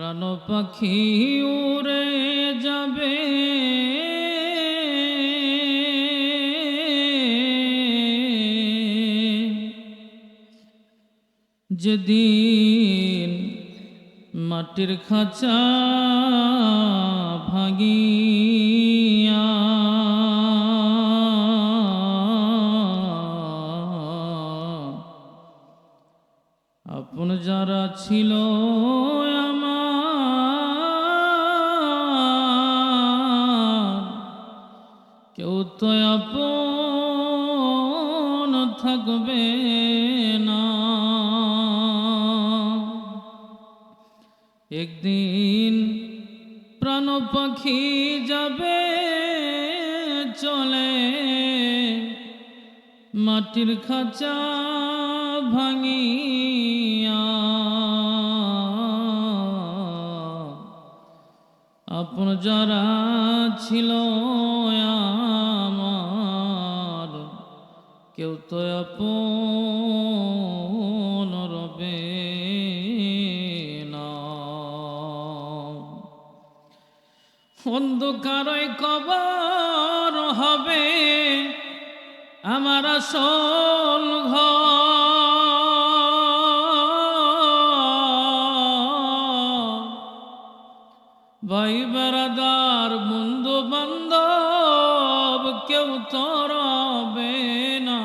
প্রাণ পাখি উড়ে যাবে। যেদিন মাটির খাঁচা ভাঙিয়া কেউ তো আপন থাকবে না। একদিন প্রাণ পাখি যাবে চলে মাটির খাঁচা ভাঙিয়া আপন যারা ছিল আমার কেউ তো আপন রবে অন্ধকারই কবর হবে আমার আসল ঘর বেড়াদার বন্ধু বান্ধব কেউ তো রবে না।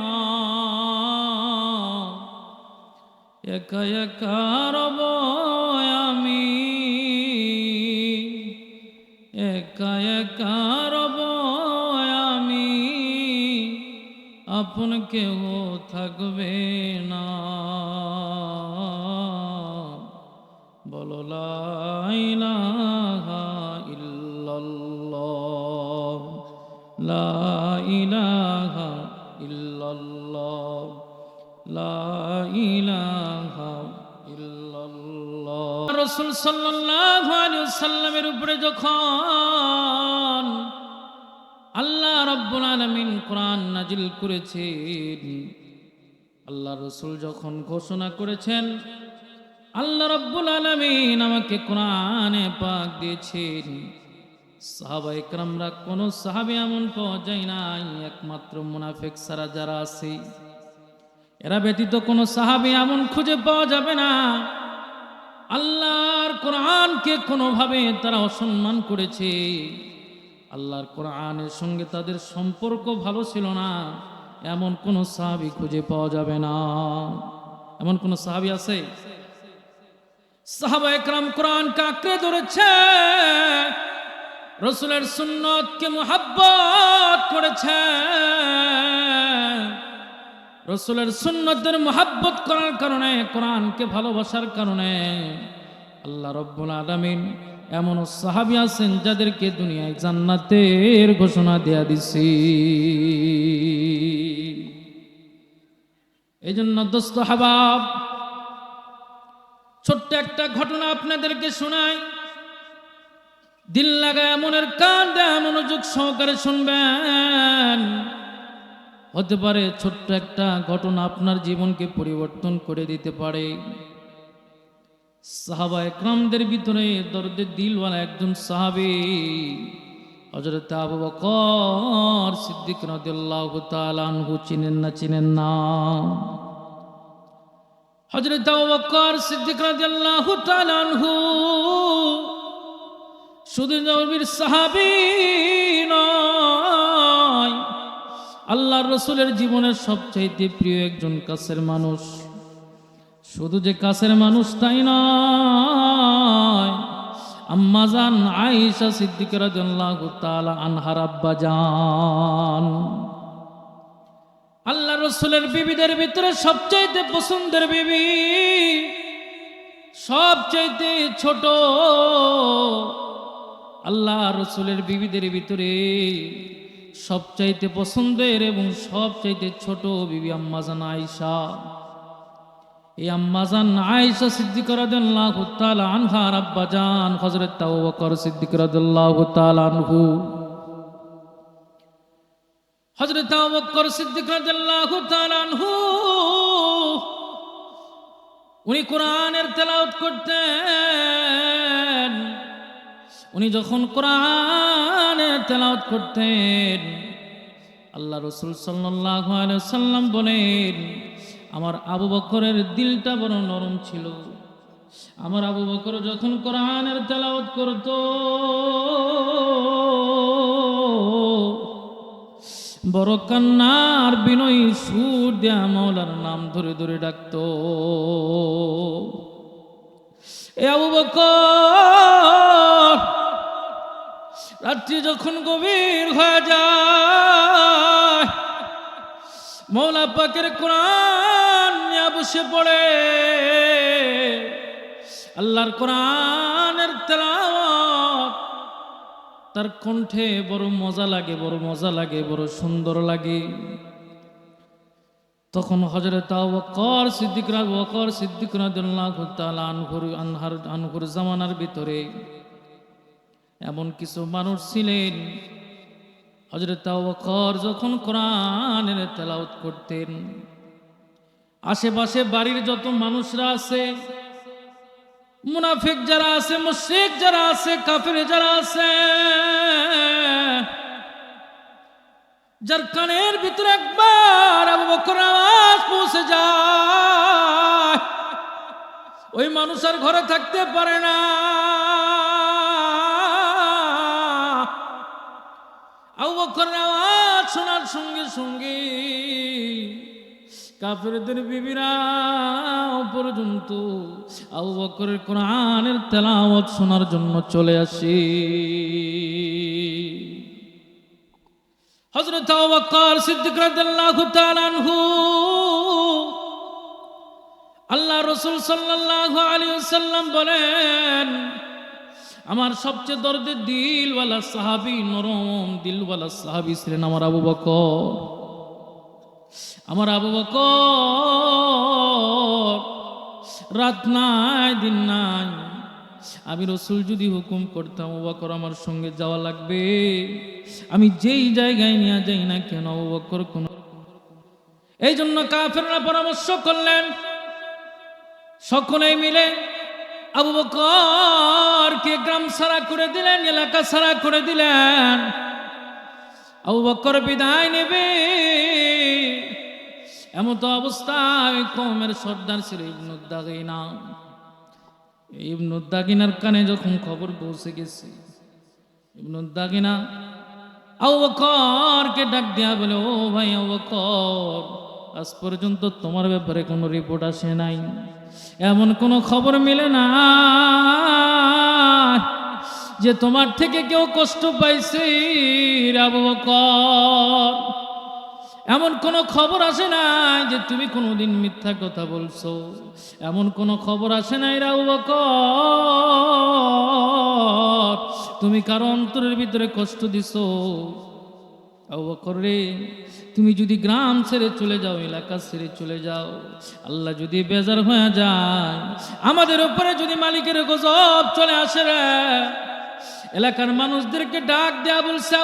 একা একা রব আমি, একা একা রব আমি, আপন কেউ থাকবে না। লা ইলাহা ইল্লাল্লাহ। লা ইলাহা ইল্লাল্লাহ। রাসূল সাল্লাল্লাহু আলাইহি সাল্লামের উপরে যখন আল্লাহ রাব্বুল আলামিন কোরআন নাজিল করেছেন আল্লাহ রসুল যখন ঘোষণা করেছেন, আল্লাহ রাব্বুল আলামিন আমাকে কোরআনে পাক দিয়েছেন। সাহাবা একরামরা কোন সাহাবী এমন পাওয়া যায় নাই, একমাত্র মুনাফেক সারা যারা আছে। এরা ব্যতীত কোনো সাহাবী এমন খুঁজে পাওয়া যাবে না। আল্লাহর কোরআনকে কোনোভাবে তারা অসম্মান করেছে। আল্লাহর কোরআনের সঙ্গে তাদের সম্পর্ক ভালো ছিল না। এমন কোনো সাহাবি খুঁজে পাওয়া যাবে না। এমন কোনো সাহাবি আছে? সাহাবা একরাম কোরআনকে আঁকড়ে ধরেছে। রসুলের সুন্নতকে মোহাব্বত করেছে রসুলের সুন্নতের মোহাব্বত করার কারণে, কোরআনকে ভালোবাসার কারণে আল্লাহ রব্বুল আলমিন এমন সাহাবি আছেন যাদেরকে দুনিয়ায় জান্নাতের ঘোষণা দেয়া দিছি। এই জন্য দোস্ত হাবাব, ছোট্ট একটা ঘটনা আপনাদেরকে শোনাই। দিল লাগায় মনের কান দেয় মনোযোগ সহকারে শুনবেন। হতে পারে ছোট্ট একটা ঘটনা আপনার জীবনকে পরিবর্তন করে দিতে পারে। সাহাবা একরামদের ভিতরে দরদের দিলওয়ালা একজন সাহাবি হজরত আবু বকর সিদ্দিক রাদিয়াল্লাহু তাআলা আনহু চিনেন না চিনেন না? হজরত আবু বকর সিদ্দিক রাদিয়াল্লাহু তাআলা আনহু শুধু নবীর সাহাবী নয়, আল্লাহর রসুলের জীবনের সবচাইতে প্রিয় একজন কাছের মানুষ। শুধু যে কাছের মানুষ তাই নয় আম্মাজান আয়েশা সিদ্দিক রাদিয়াল্লাহু তাআলা আনহার আব্বা জান। আল্লাহ রসুলের বিবিদের ভিতরে সবচাইতে পছন্দের বিবি, সবচাইতে ছোট আল্লাহ রসুলের বিবিদের ভিতরে সবচাইতে পছন্দের এবং সবচাইতে ছোট বিবি আম্মাজান আয়েশা। এই আম্মাজান আয়েশা সিদ্দিক রাদিয়াল্লাহু তাআলা আনহার আব্বা জান হযরত আবু বকর সিদ্দিক রাদিয়াল্লাহু তাআলা আনহু। হযরত আবু আনহু, উনি কোরআনের তেলাওয়াত করতেন। উনি যখন কোরআনের তেলাওয়াত করতেন, আল্লাহ রসুল সাল্লাহ সাল্লাম বলেন, আমার আবু বকরের দিলটা বড় নরম ছিল। আমার আবু বকর যখন কোরআনের তেলাওয়াত করত, বড় কান্নার বিনয়ী সুর দেয়া মৌলার নাম ধরে ধরে ডাকত। এ আবু বকর রাত্রি যখন গভীর হয়ে যায়, মৌলা পাকের কোরআন বসে পড়ে। আল্লাহর কোরআনের তেলাওয়াত, তার কণ্ঠে বড় মজা লাগে, বড় মজা লাগে, বড় সুন্দর লাগে। তখন হজরত ওয়াকর সিদ্দিক রাজ ওয়াকর সিদ্দিক তাআলা আনহুর, আনহার, আনহুর জামানার ভিতরে এমন কিছু মানুষ ছিলেন। হজরত ওয়াকর যখন কোরআনের তেলাওয়াত করতেন, আশেপাশে বাড়ির যত মানুষরা আছে, মুনাফিক যারা আছে, মুশরিক যারা আছে, কাফির যারা আছে, যার কানের ভিতরে একবার আবু বকর আওয়াজ পৌঁছে যায়, ওই মানুষ আর ঘরে থাকতে পারে না। আবু বকর আওয়াজ শোনার সঙ্গে সঙ্গে কাফেরদের বিবিরা পর্যন্ত আবু বকরের কোরআনের তেলাওয়াত শোনার জন্য চলে আসি। হযরত আবু বকর সিদ্দিক রাদিয়াল্লাহু তাআলা আনহু আল্লাহ রসুল সাল্লাল্লাহু আলাইহি ওয়াসাল্লাম বলেন আমার সবচেয়ে দর্দের দিলওয়ালা সাহাবি, নরম দিলওয়ালা সাহাবি ছিলেন আমার আবু বকর। আমার আবু বকর, রাত নাই, দিন নাই। আমি রসুল যদি হুকুম করতাম, আবু বকর আমার সঙ্গে যাওয়া লাগবে। আমি যেই জায়গায় নিয়ে যাই না কেন, আবু বকর কোন এই জন্য কাফেররা পরামর্শ করলেন, সকলেই মিলে আবু বকরকে গ্রাম সারা করে দিলেন, এলাকা সারা করে দিলেন। আবু বকর বিদায় নেবে। এমন তো অবস্থায় কমের সর্দার ছিল ইবনুদ্দাগিনা ইবনুদ্দাগিনার কানে যখন খবর পৌঁছে গেছে ইবনুদ্দাগিনা আবু বকরকে ডাক দেয়া বলে, ও ভাই আবু বকর, আজ পর্যন্ত তোমার ব্যাপারে কোনো রিপোর্ট আসে নাই। এমন কোনো খবর মিলে না যে তোমার থেকে কেউ কষ্ট পাইছে এমন কোনো খবর আসে না যে তুমি কোনোদিন মিথ্যা কথা বলছো। এমন কোনো খবর আসে নাই রাউ বকর। তুমি কারও অন্তরের ভিতরে কষ্ট দিছো। তুমি যদি গ্রাম ছেড়ে চলে যাও, এলাকা ছেড়ে চলে যাও, আল্লাহ যদি বেজার হয়ে যায়, আমাদের উপরে যদি মালিকের গজব চলে আসে রে, এলাকার মানুষদেরকে ডাক দেয়া বলছে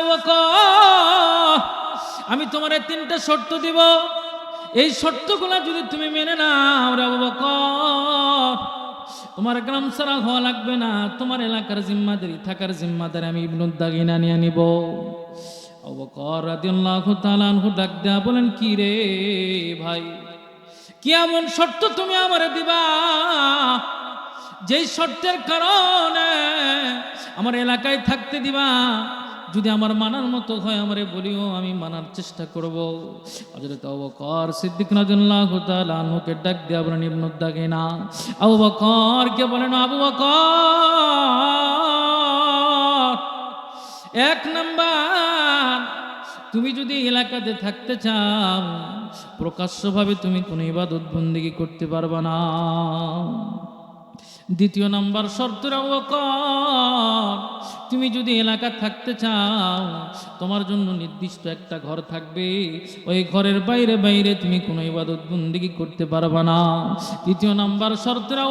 আমি তোমার তিনটা শর্ত দিব। এই শর্তগুলো যদি তুমি মেনে নাও রে বকর তোমার গ্রাম ছাড়া হওয়া লাগবে না, তোমার এলাকার জিম্মাদারি থাকার জিম্মাদারি আমি ইবনুদ্দাগিনা নিয়ে নিব। ডাক দেয়া বলেন, কি রে ভাই? কি এমন শর্ত তুমি আমারে দিবা? যেই শর্তের কারণে আমার এলাকায় থাকতে দিবা। যদি আমার মানার মতো হয় আমারে বলিও, আমি মানার চেষ্টা করব। হযরত আবু সিদ্দিক রাদিয়াল্লাহু তাআলা আনহুকে ডাক দেয়া বলেন ইবনুদ্দাগিনা আবু বকর কে বলেন, আবু বকর, এক নাম্বার তুমি যদি এলাকাতে থাকতে চাও, প্রকাশ্যভাবে তুমি কোনো ইবাদত বন্দিগি করতে পারবা না। দ্বিতীয় নাম্বার শর্তরা তুমি যদি এলাকা থাকতে চাও, তোমার জন্য নির্দিষ্ট একটা ঘর থাকবে। ওই ঘরের বাইরে বাইরে তুমি কোনো ইবাদত বন্দিগি করতে পারবা না। তৃতীয় নাম্বার শর্তরা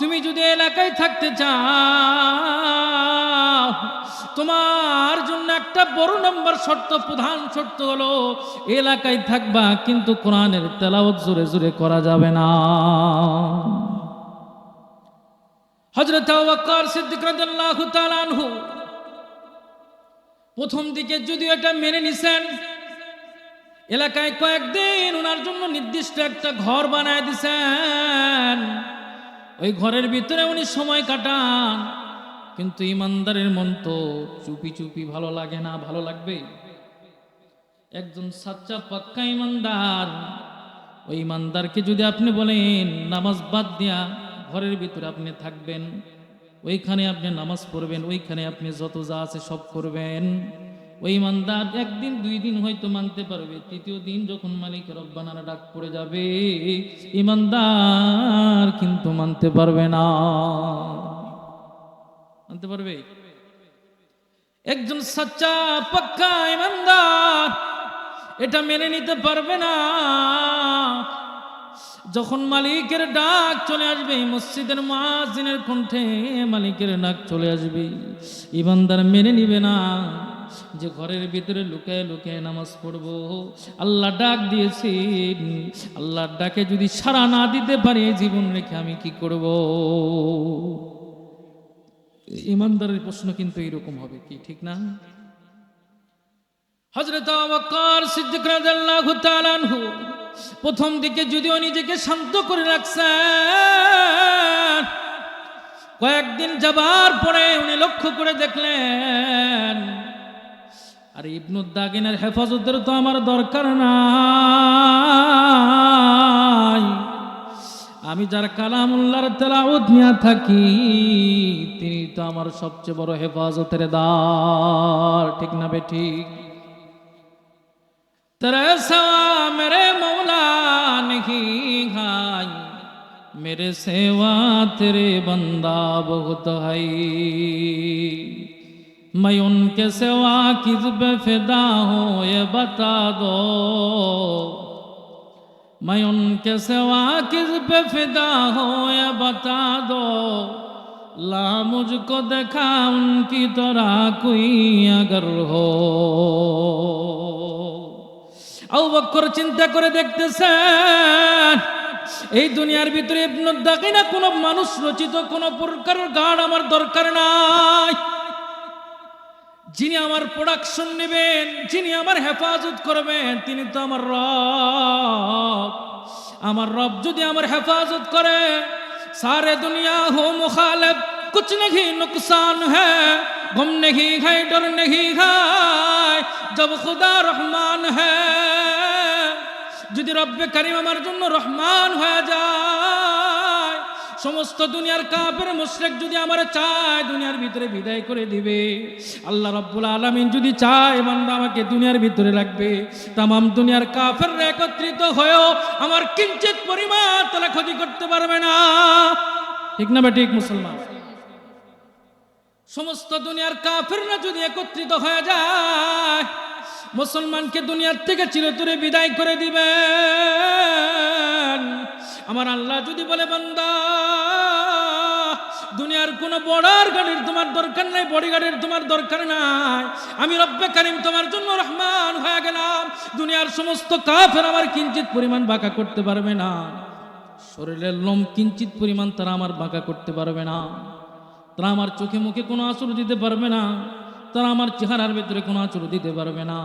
তুমি যদি এলাকায় থাকতে চাও তোমার জন্য একটা বড় নম্বর শর্ত, প্রধান শর্ত হলো, এলাকায় থাকবা কিন্তু কোরআনের তেলাওয়াত জোরে জোরে করা যাবে না। হজরত সিদ্দিক আনহু প্রথম দিকে যদিও এটা মেনে নিছেন, এলাকায় কয়েকদিন ওনার জন্য নির্দিষ্ট একটা ঘর বানায় দিছেন। ওই ঘরের ভিতরে উনি সময় কাটান। কিন্তু ইমানদারের মন তো চুপি চুপি ভালো লাগে না, ভালো লাগবে। একজন সাচ্চা পাক্কা ইমানদার, ওই ইমানদারকে যদি আপনি বলেন, নামাজ বাদ দিয়া ঘরের ভিতরে আপনি থাকবেন, ওইখানে আপনি নামাজ পড়বেন, ওইখানে আপনি যত যা আছে সব করবেন। ওই ইমানদার একদিন, দুই দিন হয়তো মানতে পারবে, তৃতীয় দিন যখন মালিকের রব্বানারা ডাক পড়ে যাবে, ইমানদার কিন্তু মানতে পারবে না। মানতে পারবে? একজন সাচ্চা পাক্কা ইমানদার এটা মেনে নিতে পারবে না। যখন মালিকের ডাক চলে আসবে, মসজিদের মাজিনের কণ্ঠে মালিকের ডাক চলে আসবে। ইমানদার মেনে নিবে না যে ঘরের ভিতরে লুকায় লুকায় নামাজ পড়ব। আল্লাহ ডাক দিয়েছেন, আল্লাহর ডাকে যদি সারা না দিতে পারি, জীবন রেখে আমি কি করব? ইমানদারের প্রশ্ন কিন্তু এরকম হবে কি, ঠিক না? হজরত সিদ্দিক রাদিয়াল্লাহু তাআলা আনহু প্রথম দিকে যদিও নিজেকে শান্ত করে রাখছেন, কয়েকদিন যাবার পরে উনি লক্ষ্য করে দেখলেন, আর ইবনুদ্দাগিনের হেফাজতের তো আমার দরকার নাই। আমি যার কালামুল্লার তেলাউদ নিয়ে থাকি তো আমার সবচেয়ে বড় হেফাজতের দার ঠিক না বে ঠিক तेरे सवा मेरे मौला नहीं खाई मेरे सेवा तेरे बंदा बहुत है मैं उनके सेवा किस पे फिदा हूँ ये बता दो मैं उनके सेवा किस पे फिदा हूँ ये बता दो لا مجھ کو دیکھا ان کی طرح کوئی আউ বক্কর চিন্তা করে দেখতেছেন এই দুনিয়ার ভিতরে দেখি না কোনো মানুষ রচিত কোনো প্রকার গান আমার দরকার নাই। যিনি আমার প্রোডাকশন নেবেন, যিনি আমার হেফাজত করবেন, তিনি তো আমার রব। আমার রব যদি আমার হেফাজত করে سارے دنیا ہو مخالف، کچھ نہیں نقصان ہے۔ گم نہیں ہے، ڈر نہیں ہے۔ جب خدا رحمان ہے، جدی رب کریم امر جن رحمان ہو جائے সমস্ত দুনিয়ার কাপের মুশরিক যদি আমার চায় দুনিয়ার ভিতরে বিদায় করে দিবে। আল্লাহ রব্বুল আলামিন যদি চায়, বান্দা আমাকে দুনিয়ার ভিতরে রাখবে। তামাম দুনিয়ার কাফের একত্রিত হয়েও আমার কিঞ্চিত পরিমাণ তারা ক্ষতি করতে পারবে না। ঠিক না ঠিক, মুসলমান? সমস্ত দুনিয়ার কাফেররা যদি একত্রিত হয়ে যায়, মুসলমানকে দুনিয়ার থেকে চিরতরে বিদায় করে দিবেন আমার আল্লাহ যদি বলে, বান্দা, দুনিয়ার কোনো বড়ার গাড়ির তোমার দরকার নাই, বড়ি গাড়ির তোমার দরকার নাই। আমি রব্বে কারিম তোমার জন্য রহমান হয়ে গেলাম। দুনিয়ার সমস্ত কাফের আমার কিঞ্চিত পরিমাণ বাঁকা করতে পারবে না। শরীরের লোম কিঞ্চিত পরিমাণ তারা আমার বাঁকা করতে পারবে না। তারা আমার চোখে মুখে কোনো আসর দিতে পারবে না। তারা আমার চেহারার ভিতরে কোনো আচর দিতে পারবে না।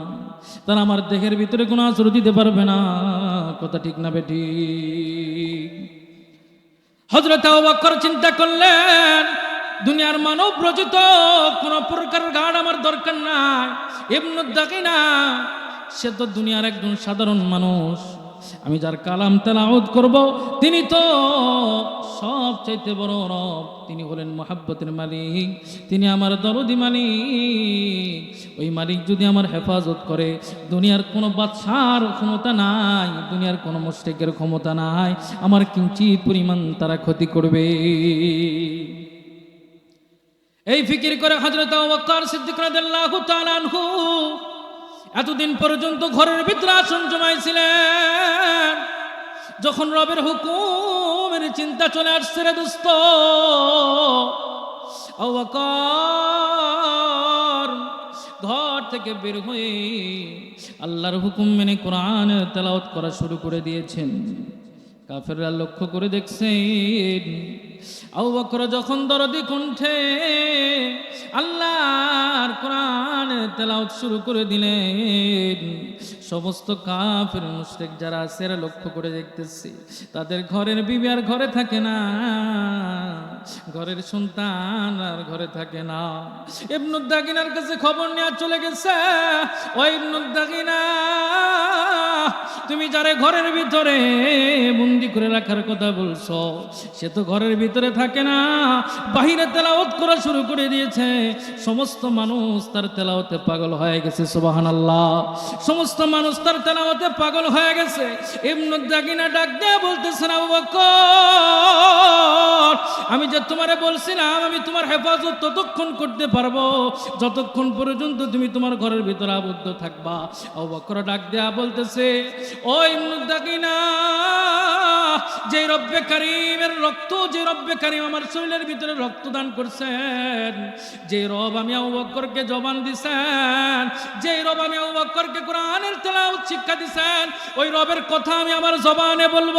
তারা আমার দেহের ভিতরে কোনো আচর দিতে পারবে না। কথা ঠিক না বেটি হজরত চিন্তা করলেন, দুনিয়ার মানব রচিত কোন প্রকার গান আমার দরকার নাই দেখে না সে তো দুনিয়ার একজন সাধারণ মানুষ। আমি যার কালাম তেলাওত করব, তিনি তো সব চাইতে বড় রব। তিনি হলেন মহাব্বতের মালিক, তিনি আমার দরদি মালিক। ওই মালিক যদি আমার হেফাজত করে, দুনিয়ার কোনো বাদশার ক্ষমতা নাই, দুনিয়ার কোনো মুস্টেকের ক্ষমতা নাই, আমার কিঞ্চিত পরিমাণ তারা ক্ষতি করবে। এই ফিকির করে হজরত সিদ্দিক রাদিয়াল্লাহু এতদিন পর্যন্ত ঘরের ভিতরে আসন জমাইছিলেন। যখন রবের হুকুমের চিন্তা চলে আসছে রে দোস্ত। ঘর থেকে বের হয়ে আল্লাহর হুকুম মেনে কোরআন তেলাওয়াত করা শুরু করে দিয়েছেন। কাফেররা লক্ষ্য করে দেখছেন আবু বকর যখন দরদি কণ্ঠে আল্লাহর কোরআন তেলাওয়াত শুরু করে দিলেন, সমস্ত কাফের মুশরিক যারা আছে লক্ষ্য করে দেখতেছি, তাদের ঘরের বিবি আর ঘরে থাকে না, ঘরের সন্তান আর ঘরে থাকে না। ইবনুদ্দাগিনার কাছে খবর নেওয়া চলে গেছে ওই ইবনুদ্দাগিনা তুমি যারে ঘরের ভিতরে বন্দি করে রাখার কথা বলছো, সে তো ঘরের ভিতরে থাকে না। বাহিরে তেলাওত করা শুরু করে দিয়েছে। সমস্ত মানুষ তার তেলাওতে পাগল হয়ে গেছে সুবাহান আল্লাহ সমস্ত মানুষ তার তেলাওয়াতে পাগল হয়ে গেছে। ইবনুদ্দাগিনা ডাক দেয়া বলতেছে না আমি যে তোমারে বলছিলাম, আমি তোমার হেফাজত ততক্ষণ করতে পারব। যতক্ষণ পর্যন্ত তুমি তোমার ঘরের ভিতরে আবদ্ধ থাকবা। আবু বকর ডাক দেয়া বলতেছে ওই মুদাকিনা যে রব্বে কারিমের রক্ত যে রব্বে কারিম আমার শরীরের ভিতরে রক্তদান করছেন যে রব আমি আবু বকরকে জবান দিছেন যে রব আমি আবু বকরকে কোরআনের তেলাওয়াত শিক্ষা দিছেন, ওই রবের কথা আমি আমার জবানে বলব।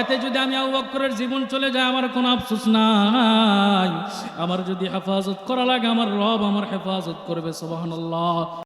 এতে যদি আমি আবু বকরের জীবন চলে যায়, আমার কোনো আফসোস নাই। আমার যদি হেফাজত করা লাগে, আমার রব আমার হেফাজত করবে, সুবহানাল্লাহ।